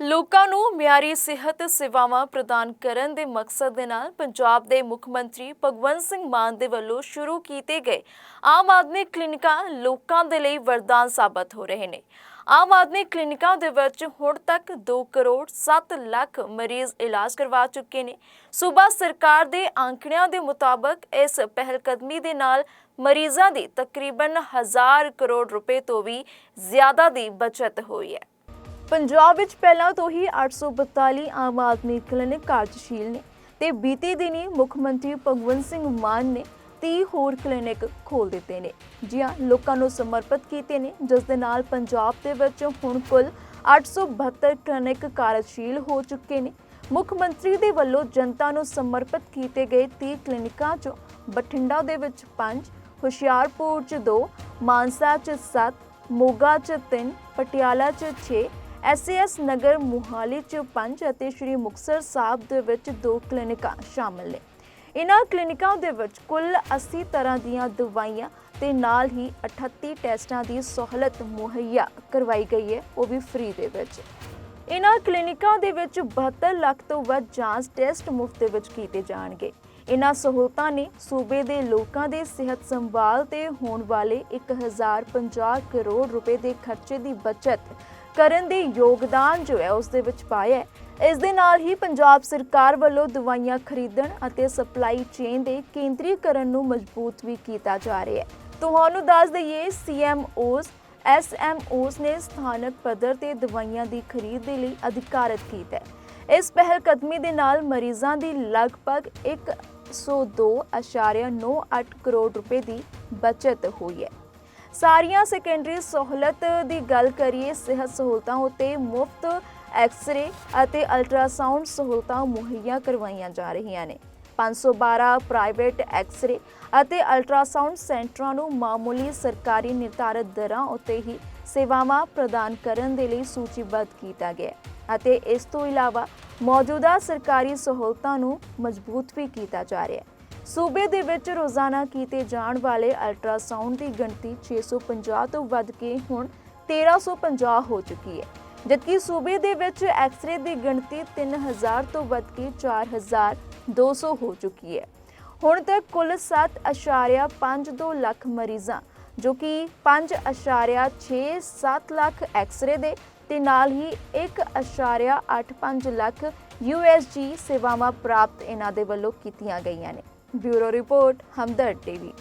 ਲੋਕਾਂ ਨੂੰ ਮਿਆਰੀ ਸਿਹਤ ਸੇਵਾਵਾਂ ਪ੍ਰਦਾਨ ਕਰਨ ਦੇ ਮਕਸਦ ਦੇ ਨਾਲ ਪੰਜਾਬ ਦੇ ਮੁੱਖ ਮੰਤਰੀ ਭਗਵੰਤ ਸਿੰਘ ਮਾਨ ਦੇ ਵੱਲੋਂ ਸ਼ੁਰੂ ਕੀਤੇ ਗਏ ਆਮ ਆਦਮੀ ਕਲੀਨਿਕਾਂ ਲੋਕਾਂ ਦੇ ਲਈ ਵਰਦਾਨ ਸਾਬਤ ਹੋ ਰਹੇ ਨੇ। ਆਮ ਆਦਮੀ ਕਲੀਨਿਕਾਂ ਦੇ ਵਿੱਚ ਹੁਣ ਤੱਕ 2 ਕਰੋੜ 7 ਲੱਖ ਮਰੀਜ਼ ਇਲਾਜ ਕਰਵਾ ਚੁੱਕੇ ਨੇ। ਸੂਬਾ ਸਰਕਾਰ ਦੇ ਅੰਕੜਿਆਂ ਦੇ ਮੁਤਾਬਕ ਇਸ ਪਹਿਲਕਦਮੀ ਦੇ ਨਾਲ ਮਰੀਜ਼ਾਂ ਦੀ ਤਕਰੀਬਨ 1000 ਕਰੋੜ ਰੁਪਏ ਤੋਂ ਵੀ ਜ਼ਿਆਦਾ ਦੀ ਬਚਤ ਹੋਈ ਹੈ। ਪੰਜਾਬ ਵਿੱਚ ਪਹਿਲਾਂ ਤੋਂ ਹੀ 842 ਆਮ ਆਦਮੀ ਕਲੀਨਿਕ ਕਾਰਜਸ਼ੀਲ ਨੇ ਤੇ ਬੀਤੇ ਦਿਨੀ ਮੁੱਖ ਮੰਤਰੀ ਭਗਵੰਤ ਸਿੰਘ ਮਾਨ ਨੇ 30 ਹੋਰ ਕਲੀਨਿਕ ਖੋਲ ਦਿੱਤੇ ਨੇ ਜੀ ਲੋਕਾਂ ਨੂੰ ਸਮਰਪਿਤ ਕੀਤੇ ਨੇ, ਜਿਸ ਦੇ ਨਾਲ ਪੰਜਾਬ ਦੇ ਵਿੱਚ ਹੁਣ ਕੁੱਲ 872 ਕਲੀਨਿਕ ਕਾਰਜਸ਼ੀਲ ਹੋ ਚੁੱਕੇ ਨੇ। ਮੁੱਖ ਮੰਤਰੀ ਦੇ ਵੱਲੋਂ ਜਨਤਾ ਨੂੰ ਸਮਰਪਿਤ ਕੀਤੇ ਗਏ 30 ਕਲੀਨਿਕਾਂ ਚੋਂ ਬਠਿੰਡਾ ਦੇ ਵਿੱਚ 5 ਹੁਸ਼ਿਆਰਪੁਰ 'ਚ 2 ਮਾਨਸਾ 'ਚ 7 ਮੋਗਾ 'ਚ 3 ਪਟਿਆਲਾ 'ਚ 6 ਐਸਐਸ ਨਗਰ ਮੁਹਾਲੀ 'ਚ 5 ਅਤੇ ਸ਼੍ਰੀ ਮੁਕਤਸਰ ਸਾਹਿਬ ਦੇ ਵਿੱਚ ਦੋ ਕਲੀਨਿਕਾਂ ਸ਼ਾਮਲ ਨੇ। ਇਨ੍ਹਾਂ ਕਲੀਨਿਕਾਂ ਦੇ ਵਿੱਚ ਕੁੱਲ 80 ਤਰ੍ਹਾਂ ਦੀਆਂ ਦਵਾਈਆਂ ਤੇ ਨਾਲ ਹੀ 38 ਟੈਸਟਾਂ ਦੀ ਸਹੂਲਤ ਮੁਹੱਈਆ ਕਰਵਾਈ ਗਈ ਹੈ, ਉਹ ਵੀ ਫ੍ਰੀ ਦੇ ਵਿੱਚ। ਇਨ੍ਹਾਂ ਕਲੀਨਿਕਾਂ ਦੇ ਵਿੱਚ 72 ਲੱਖ ਤੋਂ ਵੱਧ ਜਾਂਚ ਟੈਸਟ ਮੁਫਤ ਦੇ ਵਿੱਚ ਕੀਤੇ ਜਾਣਗੇ। ਇਨ੍ਹਾਂ ਸਹੂਲਤਾਂ ਨੇ ਸੂਬੇ ਦੇ ਲੋਕਾਂ ਦੇ ਸਿਹਤ ਸੰਭਾਲ ਤੇ ਹੋਣ ਵਾਲੇ 1050 ਕਰੋੜ ਰੁਪਏ ਦੇ ਖਰਚੇ ਦੀ ਬਚਤ ਕਰਨ ਦੇ ਯੋਗਦਾਨ ਜੋ ਹੈ ਉਸ ਦੇ ਵਿੱਚ ਪਾਇਆ ਹੈ। ਇਸ ਦੇ ਨਾਲ ਹੀ ਪੰਜਾਬ ਸਰਕਾਰ ਵੱਲੋਂ ਦਵਾਈਆਂ ਖਰੀਦਣ ਅਤੇ ਸਪਲਾਈ ਚੇਨ ਦੇ ਕੇਂਦਰੀਕਰਨ ਨੂੰ ਮਜ਼ਬੂਤ ਵੀ ਕੀਤਾ ਜਾ ਰਿਹਾ ਹੈ। ਤੁਹਾਨੂੰ ਦੱਸ ਦਈਏ ਸੀਐਮਓਜ਼ ਐਸਐਮਓਜ਼ ਨੇ ਸਥਾਨਕ ਪੱਧਰ ਤੇ ਦਵਾਈਆਂ ਦੀ ਖਰੀਦ ਦੇ ਲਈ ਅਧਿਕਾਰਤ ਕੀਤਾ ਹੈ। ਇਸ ਪਹਿਲ ਕਦਮੀ ਦੇ ਨਾਲ ਮਰੀਜ਼ਾਂ ਦੀ ਲਗਭਗ 102.98 ਕਰੋੜ ਰੁਪਏ ਦੀ ਬਚਤ ਹੋਈ ਹੈ। ਸਾਰੀਆਂ ਸੈਕੰਡਰੀ ਸਹੂਲਤ ਦੀ ਗੱਲ ਕਰੀਏ, ਸਿਹਤ ਸਹੂਲਤਾਂ ਉਤੇ ਮੁਫਤ ਐਕਸ-ਰੇ ਅਤੇ ਅਲਟਰਾਸਾਊਂਡ ਸਹੂਲਤਾਂ ਮੁਹੱਈਆ ਕਰਵਾਈਆਂ ਜਾ ਰਹੀਆਂ ਨੇ। 512 ਪ੍ਰਾਈਵੇਟ ਐਕਸ-ਰੇ ਅਤੇ ਅਲਟਰਾਸਾਊਂਡ ਸੈਂਟਰਾਂ ਨੂੰ ਮਾਮੂਲੀ ਸਰਕਾਰੀ ਨਿਰਧਾਰਤ ਦਰਾਂ ਉਤੇ ਹੀ ਸੇਵਾਵਾਂ ਪ੍ਰਦਾਨ ਕਰਨ ਦੇ ਲਈ ਸੂਚੀਬੱਧ ਕੀਤਾ ਗਿਆ ਅਤੇ ਇਸ ਤੋਂ ਇਲਾਵਾ ਮੌਜੂਦਾ ਸਰਕਾਰੀ ਸਹੂਲਤਾਂ ਨੂੰ ਮਜ਼ਬੂਤ ਵੀ ਕੀਤਾ ਜਾ ਰਿਹਾ ਹੈ। ਸੂਬੇ ਦੇ ਵਿੱਚ ਰੋਜ਼ਾਨਾ ਕੀਤੇ ਜਾਣ ਵਾਲੇ ਅਲਟਰਾਸਾਊਂਡ ਦੀ ਗਿਣਤੀ 650 ਤੋਂ ਵੱਧ ਕੇ ਹੁਣ 1350 ਹੋ ਚੁੱਕੀ ਹੈ। ਜਦਕਿ ਸੂਬੇ ਦੇ ਵਿੱਚ ਐਕਸ-ਰੇ ਦੀ ਗਿਣਤੀ 3000 ਤੋਂ ਵੱਧ ਕੇ 4200 ਹੋ ਚੁੱਕੀ ਹੈ। ਹੁਣ ਤੱਕ ਕੁੱਲ 7.52 ਲੱਖ ਮਰੀਜ਼ਾਂ ਜੋ ਕਿ 5.67 ਲੱਖ ਐਕਸ-ਰੇ ਦੇ ਤੇ ਨਾਲ ਹੀ 1.85 ਲੱਖ ਯੂਐਸਜੀ ਸੇਵਾਵਾਂ ਪ੍ਰਾਪਤ ਇਹਨਾਂ ਦੇ ਵੱਲੋਂ ਕੀਤੀਆਂ ਗਈਆਂ ਨੇ। Bureau report Hamdard TV.